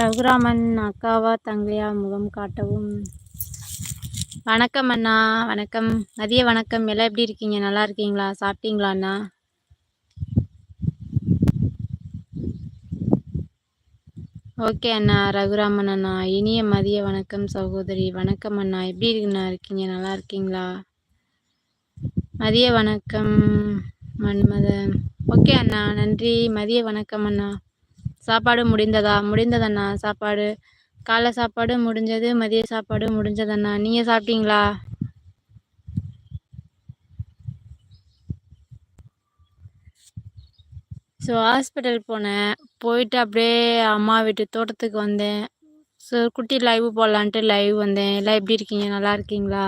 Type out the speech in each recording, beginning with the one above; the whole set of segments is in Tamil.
ரகுராமன் அக்காவா தங்கையா முகம் காட்டவும். வணக்கம் அண்ணா வணக்கம். மதிய வணக்கம். எல்லாம் எப்படி இருக்கீங்க? நல்லா இருக்கீங்களா? சாப்பிட்டீங்களா அண்ணா? ஓகே அண்ணா ரகுராமன் அண்ணா. இனிய மதிய வணக்கம் சகோதரி. வணக்கம் அண்ணா. எப்படி இருக்குண்ணா இருக்கீங்க? நல்லா இருக்கீங்களா? மதிய வணக்கம் மன்மத ஓகே அண்ணா நன்றி. மதிய வணக்கம் அண்ணா. சாப்பாடு முடிந்ததா? முடிந்ததண்ணா. சாப்பாடு. காலை சாப்பாடு முடிஞ்சது மதிய சாப்பாடு முடிஞ்சதண்ணா. நீங்கள் சாப்பிட்டீங்களா? ஸோ ஹாஸ்பிட்டல் போனேன். போயிட்டு அப்படியே அம்மா வீட்டு தோட்டத்துக்கு வந்தேன். ஸோ குட்டி லைவ் போடலான்ட்டு லைவ் வந்தேன். எல்லாம் எப்படி இருக்கீங்க? நல்லா இருக்கீங்களா?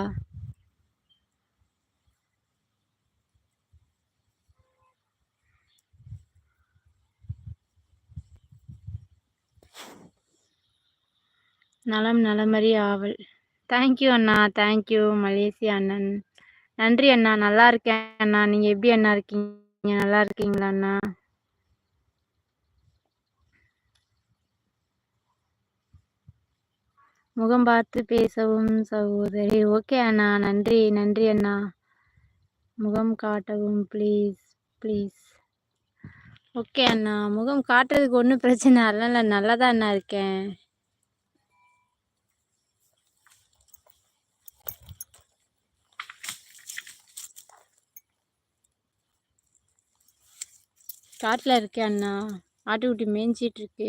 நலம் நலமறி ஆவல். தேங்க்யூ அண்ணா தேங்க்யூ மலேசியா அண்ணன். நன்றி அண்ணா நல்லா இருக்கேன் அண்ணா. நீங்கள் எப்படி அண்ணா இருக்கீங்க? நல்லா இருக்கீங்களா அண்ணா? முகம் பார்த்து பேசவும் சகோதரி. ஓகே அண்ணா நன்றி நன்றி அண்ணா. முகம் காட்டவும் ப்ளீஸ் ப்ளீஸ் ஓகே அண்ணா முகம் காட்டுறதுக்கு ஒன்றும் பிரச்சனை இல்லை. நல்லா தான் அண்ணா இருக்கேன். காட்டில் இருக்கேன் அண்ணா. ஆட்டுக்குட்டி மேய்ஞ்சிட்டு இருக்கு.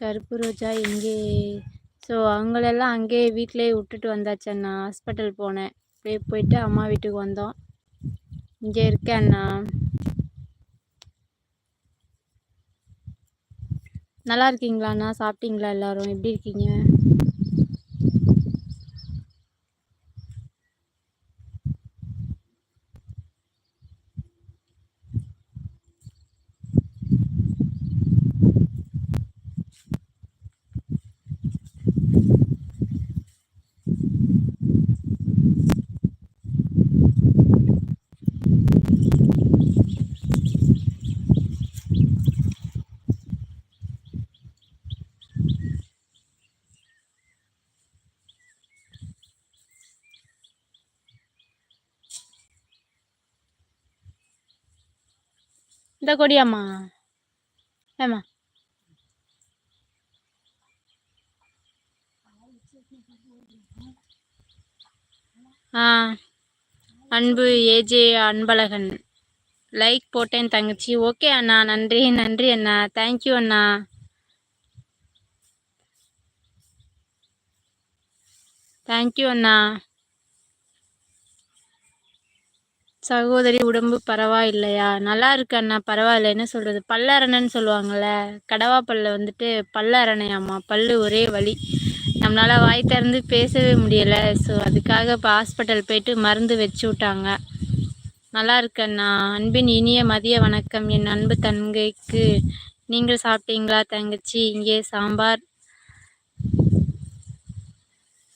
கருப்பு ரோஜா எங்கே? ஸோ அவங்களெல்லாம் அங்கேயே வீட்டிலே விட்டுட்டு வந்தாச்சு அண்ணா. ஹாஸ்பிட்டல் போனேன். அப்படியே போயிட்டு அம்மா வீட்டுக்கு வந்தோம். இங்கே இருக்கேன் அண்ணா. நல்லா இருக்கீங்களா அண்ணா சாப்பிட்டீங்களா எல்லாரும்? எப்படி இருக்கீங்க? இந்த கொடியாம்மா. ஏம்மா? ஆ அன்பு ஏஜே அன்பழகன். லைக் போட்டேன் தங்கச்சி. ஓகே அண்ணா நன்றி நன்றி அண்ணா. தேங்க்யூ அண்ணா. தேங்க்யூ அண்ணா. சகோதரி உடம்பு பரவாயில்லையா நல்லா இருக்கு அண்ணா பரவாயில்ல. என்ன சொல்கிறது பல்லரணன்னு சொல்லுவாங்கல்ல? கடவா பல்ல வந்துட்டு பல்லரணையாம்மா. பல்லு ஒரே வலி. நம்மளால் வாய் திறந்து பேசவே முடியலை. ஸோ அதுக்காக இப்போ ஹாஸ்பிட்டல் போயிட்டு மருந்து வச்சு விட்டாங்க. நல்லா இருக்கண்ணா அன்பின் இனிய மதிய வணக்கம். என் அன்பு தங்கைக்கு நீங்கள் சாப்பிட்டீங்களா தங்கச்சி? இங்கே சாம்பார்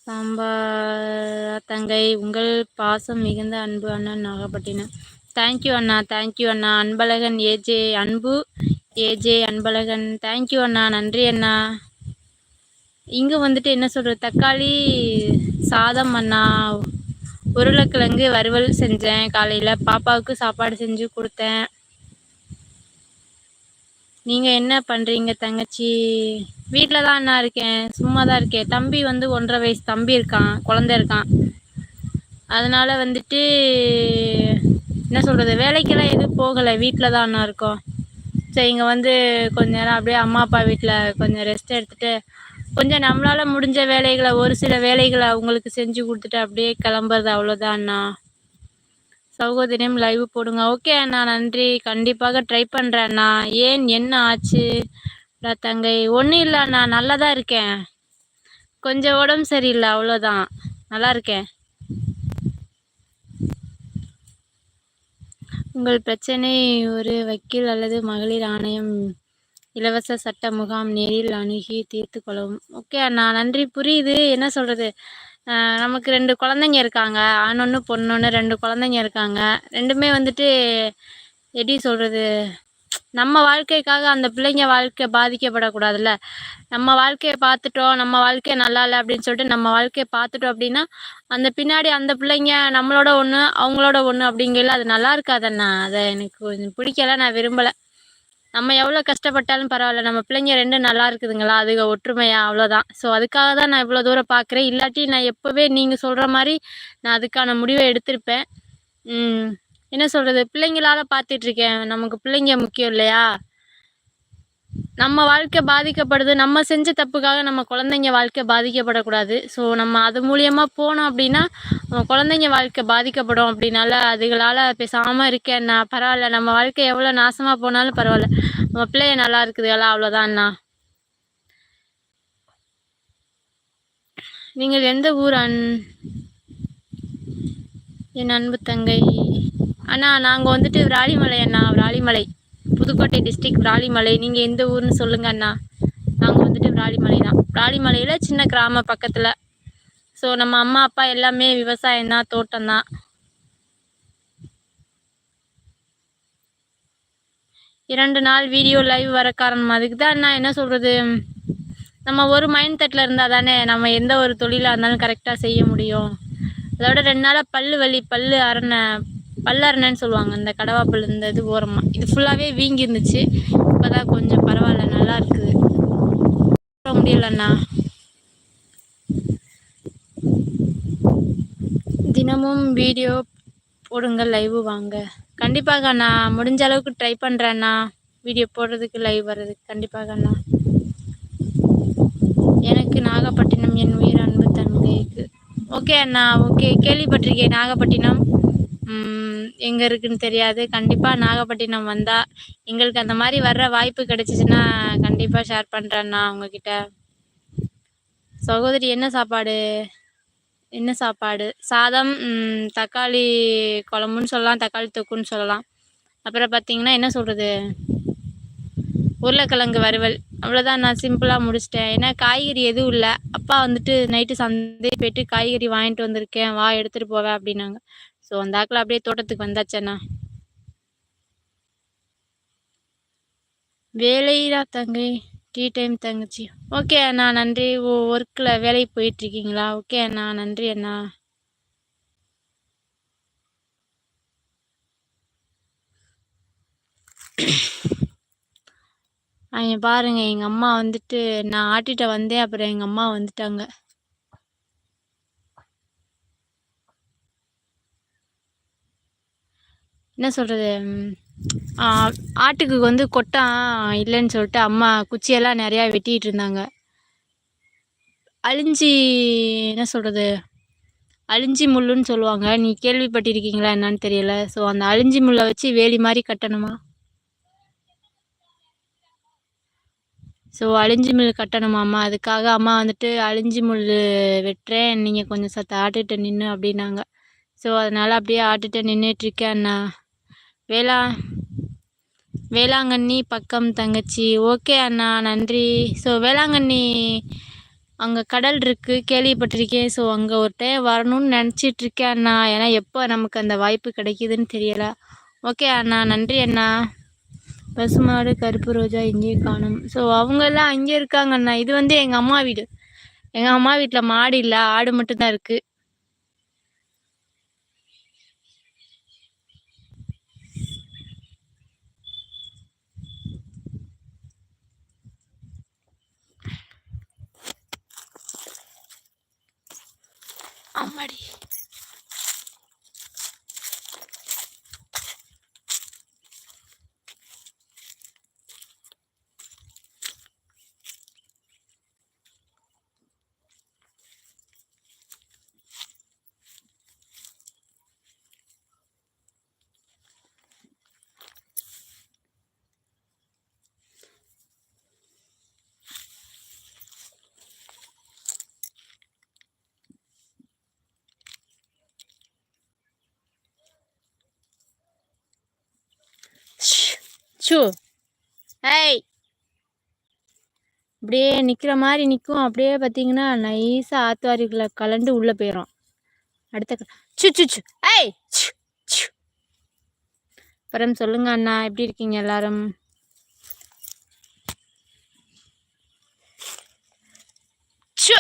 சாம்பார் தங்கை உங்கள் பாசம் மிகுந்த அன்பு அண்ணன் நாகப்பட்டினம். தேங்க்யூ அண்ணா thank you Anna. Anbazhagan A J Anbu A J Anbazhagan. Thank you அண்ணா நன்றி அண்ணா. இங்கே வந்துட்டு என்ன சொல்கிறது தக்காளி சாதம் அண்ணா. உருளைக்கிழங்கு வறுவல் செஞ்சேன். காலையில் பாப்பாவுக்கு சாப்பாடு செஞ்சு கொடுத்தேன். நீங்கள் என்ன பண்ணுறீங்க தங்கச்சி? வீட்டில் தான் அண்ணா இருக்கேன். சும்மா தான் இருக்கேன். தம்பி வந்து ஒன்றரை வயசு தம்பி இருக்கான் குழந்த இருக்கான். அதனால் வந்துட்டு என்ன சொல்கிறது வேலைக்கெல்லாம் எதுவும் போகலை. வீட்டில் தான் அண்ணா இருக்கோம். சரி இங்கே வந்து கொஞ்ச நேரம் அப்படியே அம்மா அப்பா வீட்டில் கொஞ்சம் ரெஸ்ட் எடுத்துகிட்டு கொஞ்சம் நம்மளால் முடிஞ்ச வேலைகளை ஒரு சில வேலைகளை அவங்களுக்கு செஞ்சு கொடுத்துட்டு அப்படியே கிளம்புறது அவ்வளோதான் அண்ணா. சகோதரியம் லைவ் போடுங்க. ஓகே அண்ணா நன்றி. கண்டிப்பாக ட்ரை பண்ணுறேன் அண்ணா. ஏன் என்ன ஆச்சு? தங்கை ஒன்றும் இல்லை அண்ணா. நல்லா தான் இருக்கேன். கொஞ்சம் உடம்பு சரியில்லை அவ்வளோதான் நல்லா இருக்கேன். உங்கள் பிரச்சனை ஒரு வக்கீல் அல்லது மகளிர் ஆணையம் இலவச சட்ட முகாம் நேரில் அணுகி தீர்த்து கொள்ளவும். ஓகே அண்ணா நன்றி. புரியுது. என்ன சொல்கிறது நமக்கு ரெண்டு குழந்தைங்க இருக்காங்க. ஆணொன்று பொண்ணொன்று ரெண்டு குழந்தைங்க இருக்காங்க. ரெண்டுமே வந்துட்டு எப்படி சொல்கிறது நம்ம வாழ்க்கைக்காக அந்த பிள்ளைங்க வாழ்க்கை பாதிக்கப்படக்கூடாதுல்ல. நம்ம வாழ்க்கையை பார்த்துட்டோம் நம்ம வாழ்க்கை நல்லா இல்லை அப்படின்னு சொல்லிட்டு நம்ம வாழ்க்கையை பார்த்துட்டோம் அப்படின்னா அந்த பின்னாடி அந்த பிள்ளைங்க நம்மளோட ஒன்று அவங்களோட ஒன்று அப்படிங்கல அது நல்லா இருக்காதண்ணா அதை எனக்கு கொஞ்சம் பிடிக்கல நான் விரும்பலை. நம்ம எவ்வளோ கஷ்டப்பட்டாலும் பரவாயில்ல. நம்ம பிள்ளைங்க ரெண்டும் நல்லா இருக்குதுங்களா? அதுக ஒற்றுமையா அவ்வளோதான் ஸோ அதுக்காக தான் நான் இவ்வளோ தூரம் பார்க்குறேன் இல்லாட்டி நான் எப்போவே நீங்கள் சொல்கிற மாதிரி நான் அதுக்கான முடிவை எடுத்திருப்பேன். என்ன சொல்கிறது பிள்ளைங்களால பார்த்துட்ருக்கேன் நமக்கு பிள்ளைங்க முக்கியம் இல்லையா? நம்ம வாழ்க்கை பாதிக்கப்படுது. நம்ம செஞ்ச தப்புக்காக நம்ம குழந்தைங்க வாழ்க்கை பாதிக்கப்படக்கூடாது. ஸோ நம்ம அது மூலியமாக போனோம் அப்படின்னா நம்ம குழந்தைங்க வாழ்க்கை பாதிக்கப்படும் அப்படின்னால அதுகளால் பேசாமல் இருக்கேன் பரவாயில்ல நம்ம வாழ்க்கை எவ்வளோ நாசமாக போனாலும் பரவாயில்ல. நம்ம பிள்ளைய நல்லா இருக்குதுகளா அவ்வளோதான்ண்ணா நீங்கள் எந்த ஊர் அன் என் அன்பு தங்கை? அண்ணா நாங்கள் வந்துட்டு விராலிமலை அண்ணா விராலிமலை. புதுக்கோட்டை டிஸ்ட்ரிக்ட் விராலிமலை நீங்கள் எந்த ஊர்னு சொல்லுங்க அண்ணா. நாங்கள் வந்துட்டு விராலிமலை தான். விராலிமலையில் சின்ன கிராம பக்கத்தில். ஸோ நம்ம அம்மா அப்பா எல்லாமே விவசாயம் தான் தோட்டம் தான். இரண்டு நாள் வீடியோ லைவ் வர காரணம் அதுக்கு தான் நான் என்ன சொல்கிறது நம்ம ஒரு மைண்ட் தட்டில் இருந்தால் தானே நம்ம எந்த ஒரு தொழிலாக இருந்தாலும் கரெக்டாக செய்ய முடியும். அதோட ரெண்டு நாளாக பல்லு வலி பல்லு அரணை பல்லு சொல்லுவாங்க. இந்த கடவா பல்லு இந்த இது ஓரமாக இது ஃபுல்லாகவே வீங்கி இருந்துச்சு இப்போ தான் கொஞ்சம் பரவாயில்ல நல்லா இருக்குது போட முடியலண்ணா. தினமும் வீடியோ போடுங்க லைவ் வாங்க. கண்டிப்பாக அண்ணா முடிஞ்ச அளவுக்கு ட்ரை பண்ணுறேண்ணா வீடியோ போடுறதுக்கு லைவ் வர்றதுக்கு கண்டிப்பாக அண்ணா எனக்கு நாகப்பட்டினம் என் உயிர் அன்பு தன்மைக்கு ஓகே அண்ணா ஓகே. கேள்விப்பட்டிருக்கேன் நாகப்பட்டினம். எங்கே இருக்குன்னு தெரியாது. கண்டிப்பாக நாகப்பட்டினம் வந்தால் எங்களுக்கு அந்த மாதிரி வர்ற வாய்ப்பு கிடைச்சிச்சுன்னா கண்டிப்பாக ஷேர் பண்ணுறேண்ணா உங்ககிட்ட. சகோதரி என்ன சாப்பாடு? என்ன சாப்பாடு? சாதம் தக்காளி குழம்புன்னு சொல்லலாம் தக்காளி தொக்குன்னு சொல்லலாம். அப்புறம் பார்த்தீங்கன்னா என்ன சொல்கிறது உருளைக்கிழங்கு வறுவல். அவ்வளோதான் நான் சிம்பிளாக முடிச்சிட்டேன். ஏன்னா காய்கறி எதுவும் இல்லை. அப்பா வந்துட்டு நைட்டு சந்தை போயிட்டு காய்கறி வாங்கிட்டு வந்திருக்கேன். வா எடுத்துகிட்டு போவேன் அப்படின்னாங்க. ஸோ அந்த ஆக்கில் அப்படியே தோட்டத்துக்கு வந்தாச்சண்ணா. வேலைடா தங்கை. டீ டைம் தங்கச்சி. ஓகே அண்ணா நன்றி. ஓ ஒர்க்கில் வேலைக்கு போயிட்டுருக்கீங்களா? ஓகே அண்ணா நன்றி அண்ணா. அவங்க பாருங்க எங்கள் அம்மா வந்துட்டு நான் ஆட்டிகிட்ட வந்தேன் அப்புறம் எங்கள் அம்மா வந்துட்டாங்க. என்ன சொல்கிறது ஆட்டுக்கு வந்து கொட்டான் இல்லைன்னு சொல்லிட்டு அம்மா குச்சியெல்லாம் நிறையா வெட்டிகிட்டு இருந்தாங்க. அழிஞ்சி என்ன சொல்கிறது அழிஞ்சி முள்ளுன்னு சொல்லுவாங்க. நீ கேள்விப்பட்டிருக்கீங்களா என்னன்னு தெரியல. ஸோ அந்த அழிஞ்சி முள்ளை வச்சு வேலி மாதிரி கட்டணுமா? ஸோ அழிஞ்சி முள் கட்டணுமாம்மா அதுக்காக அம்மா வந்துட்டு அழிஞ்சி முள் வெட்டுறேன். நீங்கள் கொஞ்சம் சத்த ஆட்டுகிட்ட நின்று அப்படின்னாங்க. ஸோ அதனால் அப்படியே ஆட்டுட்டு நின்றுட்டுருக்கேன் அண்ணா. வேளா வேளாங்கண்ணி பக்கம் தங்கச்சி. ஓகே அண்ணா நன்றி. ஸோ வேளாங்கண்ணி அங்கே கடல் இருக்குது கேள்விப்பட்டிருக்கேன். ஸோ அங்கே ஒரு டைம் வரணும்னு நினச்சிட்டு இருக்கேன் அண்ணா. ஏன்னா எப்போ நமக்கு அந்த வாய்ப்பு கிடைக்குதுன்னு தெரியலை. ஓகே அண்ணா நன்றி அண்ணா. பசுமாடு கருப்பு ரோஜா இங்கே காணும். ஸோ அவங்கெல்லாம் அங்கே இருக்காங்க அண்ணா. இது வந்து எங்கள் அம்மா வீடு. எங்கள் அம்மா வீட்டில் மாடு இல்லை ஆடு மட்டும்தான் இருக்குது Amari. ஷூ ஏய். அப்படியே நிற்கிற மாதிரி நிற்கும் அப்படியே பார்த்தீங்கன்னா நைஸாக ஆத்துவாரிக்குள்ளே கலண்டு உள்ளே போயிடும் அடுத்த சு சு சு சு. அப்புறம் சொல்லுங்க அண்ணா எப்படி இருக்கீங்க எல்லாரும்? சு,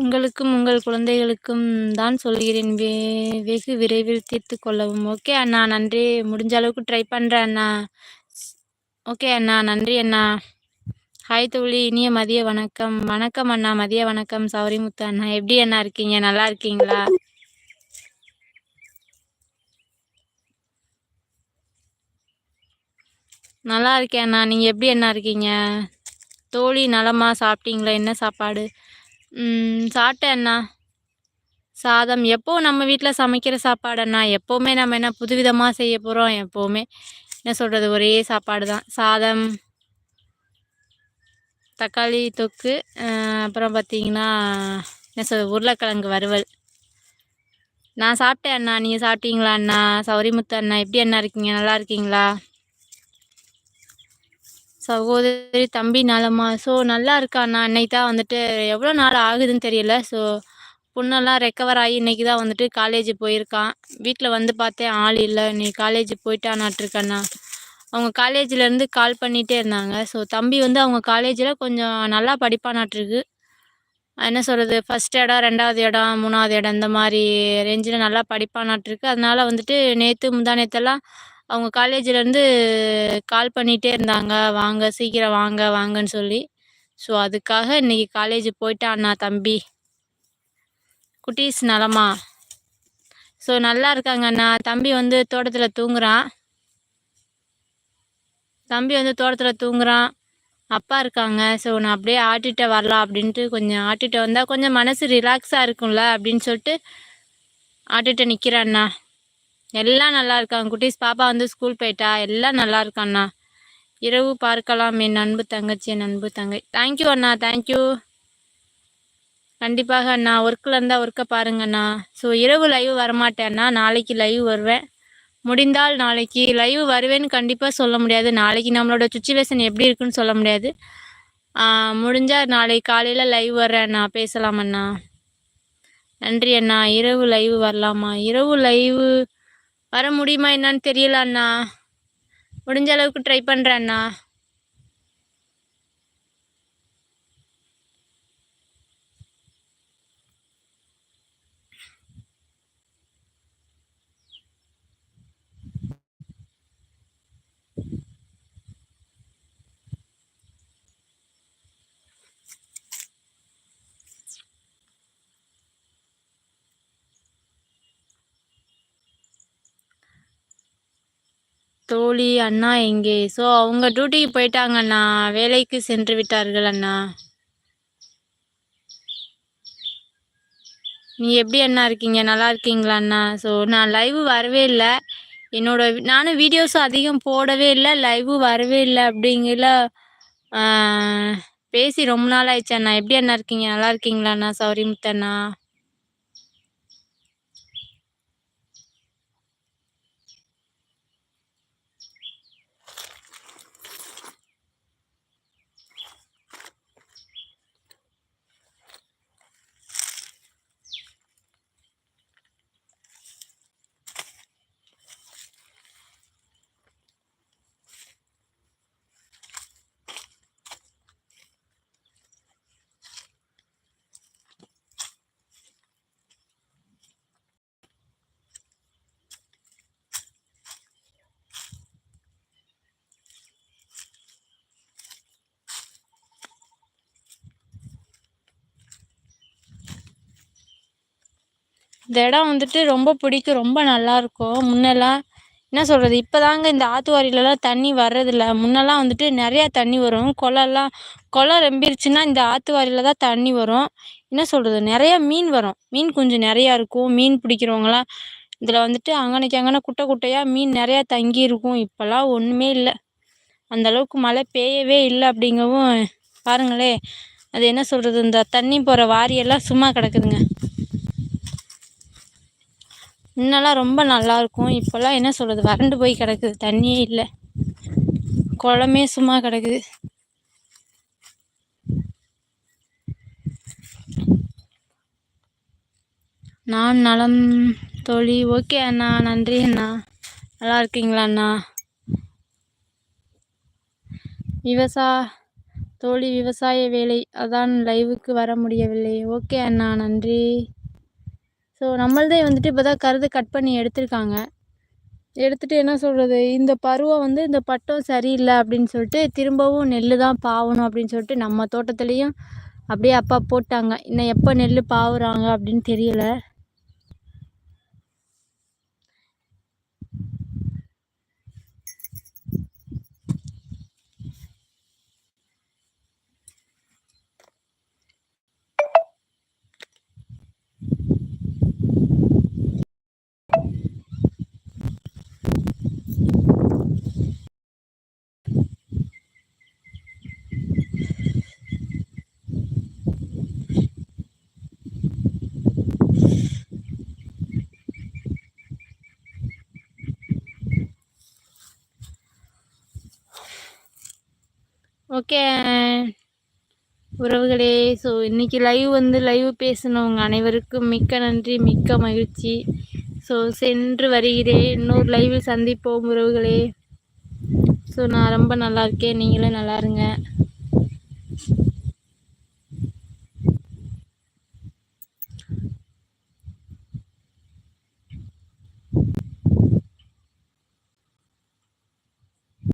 உங்களுக்கும் உங்கள் குழந்தைகளுக்கும் தான் சொல்கிறேன் வே வெகு விரைவில் தீர்த்து கொள்ளவும். ஓகே அண்ணா நன்றி. முடிஞ்ச அளவுக்கு ட்ரை பண்ணுறேன் அண்ணா. ஓகே அண்ணா நன்றி அண்ணா. ஹாய் தோழி இனிய மதிய வணக்கம். வணக்கம் அண்ணா மதிய வணக்கம். சௌரிமுத்து அண்ணா எப்படி அண்ணா இருக்கீங்க? நல்லா இருக்கீங்களா? நல்லா இருக்கேன் அண்ணா. நீங்கள் எப்படி அண்ணா இருக்கீங்க? தோழி நலமா சாப்பிட்டீங்களா? என்ன சாப்பாடு? சாப்பிட்டேன் அண்ணா. சாதம் எப்போ நம்ம வீட்டில் சமைக்கிற சாப்பாடு அண்ணா? எப்போவுமே நம்ம என்ன புதுவிதமாக செய்ய போகிறோம் எப்போவுமே என்ன சொல்கிறது ஒரே சாப்பாடு தான். சாதம் தக்காளி தொக்கு அப்புறம் பார்த்தீங்கன்னா என்ன சொல் உருளைக்கிழங்கு வறுவல். நான் சாப்பிட்டேன் அண்ணா. நீங்கள் சாப்பிட்டீங்களா அண்ணா? சௌரிமுத்து அண்ணா எப்படி அண்ணா இருக்கீங்க? நல்லா இருக்கீங்களா? சகோதரி தம்பி நலமா? ஸோ நல்லா இருக்காண்ணா இன்னைக்கு அன்னைக்கு தான் வந்துட்டு எவ்வளோ நாள் ஆகுதுன்னு தெரியல. ஸோ பொண்ணெல்லாம் ரெக்கவர் ஆகி இன்னைக்கு தான் வந்துட்டு காலேஜ் போயிருக்கான். வீட்டில் வந்து பார்த்தேன் ஆள் இல்லை. நீ காலேஜ் போயிட்டானாட்டிருக்கண்ணா. அவங்க காலேஜ்லேருந்து கால் பண்ணிகிட்டே இருந்தாங்க. ஸோ தம்பி வந்து அவங்க காலேஜில் கொஞ்சம் நல்லா படிப்பானாட்டிருக்கு. என்ன சொல்கிறது ஃபஸ்ட் இடம் ரெண்டாவது இடம் மூணாவது இடம் இந்த மாதிரி ரேஞ்சில் நல்லா படிப்பானாட்டிருக்கு. அதனால் வந்துட்டு நேற்று முந்தா நேற்றெல்லாம் அவங்க காலேஜ்லேருந்து கால் பண்ணிகிட்டே இருந்தாங்க. வாங்க சீக்கிரம் வாங்க வாங்கன்னு சொல்லி. ஸோ அதுக்காக இன்னைக்கு காலேஜ் போயிட்டான் அண்ணா தம்பி. குட்டீஸ் நலமா? ஸோ நல்லா இருக்காங்க அண்ணா. தம்பி வந்து தோட்டத்தில் தூங்குறான். தம்பி வந்து தோட்டத்தில் தூங்குறான். அப்பா இருக்காங்க. ஸோ நான் அப்படியே ஆட்டிகிட்ட வரலாம் அப்படின்ட்டு கொஞ்சம் ஆட்டிகிட்ட வந்தால் கொஞ்சம் மனசு ரிலாக்ஸாக இருக்கும்ல அப்படின்னு சொல்லிட்டு ஆட்டிகிட்ட நிற்கிறேன் அண்ணா. எல்லாம் நல்லா இருக்காங்க. குட்டீஸ் பாப்பா வந்து ஸ்கூல் போயிட்டா எல்லாம் நல்லா இருக்காண்ணா. இரவு பார்க்கலாம் என் அன்பு தங்கச்சி என் அன்பு தங்கை. தேங்க்யூ அண்ணா தேங்க்யூ கண்டிப்பாக அண்ணா ஒர்க்கில் இருந்தால் ஒர்க்கை பாருங்க அண்ணா ஸோ இரவு லைவ் வரமாட்டேன்னா நாளைக்கு லைவ் வருவேன். முடிந்தால் நாளைக்கு லைவ் வருவேன்னு கண்டிப்பாக சொல்ல முடியாது. நாளைக்கு நம்மளோட சுச்சுவேஷன் எப்படி இருக்குன்னு சொல்ல முடியாது. முடிஞ்சால் நாளைக்கு காலையில் லைவ் வர்றேண்ணா. அண்ணா பேசலாம் அண்ணா. நன்றி அண்ணா. இரவு லைவ் வரலாமா? இரவு லைவு வர முடியுமா என்னன்னு தெரியல அண்ணா. முடிஞ்ச அளவுக்கு ட்ரை பண்ணுறேன் அண்ணா. தோழி அண்ணா எங்கே? ஸோ அவங்க டியூட்டிக்கு போயிட்டாங்க அண்ணா வேலைக்கு சென்று விட்டார்கள் அண்ணா. நீ எப்படி அண்ணா இருக்கீங்க? நல்லா இருக்கீங்களா அண்ணா? ஸோ நான் லைவ் வரவே இல்லை. என்னோட நானும் வீடியோஸும் அதிகம் போடவே இல்லை. லைவ் வரவே இல்லை அப்படிங்கிற பேசி ரொம்ப நாள் ஆயிடுச்சு அண்ணா. எப்படி அண்ணா இருக்கீங்க? நல்லா இருக்கீங்களா அண்ணா? சௌரி முத்தண்ணா இந்த இடம் வந்துட்டு ரொம்ப பிடிக்கும் ரொம்ப நல்லாயிருக்கும் முன்னெல்லாம் என்ன சொல்கிறது இப்போ தாங்க இந்த ஆற்றுவாரிலலாம் தண்ணி வர்றதில்ல. முன்னெல்லாம் வந்துட்டு நிறையா தண்ணி வரும். குளம்லாம் குளம் ரொம்பிருச்சுன்னா இந்த ஆற்றுவாரில தான் தண்ணி வரும். என்ன சொல்கிறது நிறையா மீன் வரும். மீன் கொஞ்சம் நிறையா இருக்கும். மீன் பிடிக்கிறவங்களாம் இதில் வந்துட்டு அங்கனைக்கு அங்கனை குட்டை குட்டையாக மீன் நிறையா தங்கி இருக்கும். இப்போல்லாம் ஒன்றுமே இல்லை. அந்த அளவுக்கு மழை பெய்யவே இல்லை அப்படிங்கவும் பாருங்களே. அது என்ன சொல்கிறது இந்த தண்ணி போகிற வாரியெல்லாம் சும்மா கிடக்குதுங்க. முன்னெல்லாம் ரொம்ப நல்லாயிருக்கும் இப்போல்லாம் என்ன சொல்கிறது வறண்டு போய் கிடக்குது. தண்ணியே இல்லை. குளமே சும்மா கிடக்குது. நான் நலம் தோழி. ஓகே அண்ணா. நன்றி அண்ணா. நல்லா இருக்கீங்களா அண்ணா? விவசா தோழி விவசாய வேலை. அதான் லைவுக்கு வர முடியவில்லை. ஓகே அண்ணா. நன்றி. ஸோ நம்மள்தே வந்துட்டு இப்போ தான் கருது கட் பண்ணி எடுத்திருக்காங்க. எடுத்துகிட்டு என்ன சொல்கிறது இந்த பருவம் வந்து இந்த பட்டம் சரியில்லை அப்படின்னு சொல்லிட்டு திரும்பவும் நெல் தான் பாவணும் அப்படின்னு சொல்லிட்டு நம்ம தோட்டத்துலேயும் அப்படியே அப்பா போட்டாங்க. இன்னும் எப்போ நெல் பாவுறாங்க அப்படின்னு தெரியல. ஓகே. உறவுகளே ஸோ இன்றைக்கி லைவ் வந்து லைவ் பேசினவங்க அனைவருக்கும் மிக்க நன்றி மிக்க மகிழ்ச்சி. ஸோ சென்று வருகிறேன். இன்னொரு லைவில் சந்திப்போம் உறவுகளே. ஸோ நான் ரொம்ப நல்லா இருக்கேன். நீங்களும் நல்லா இருங்க.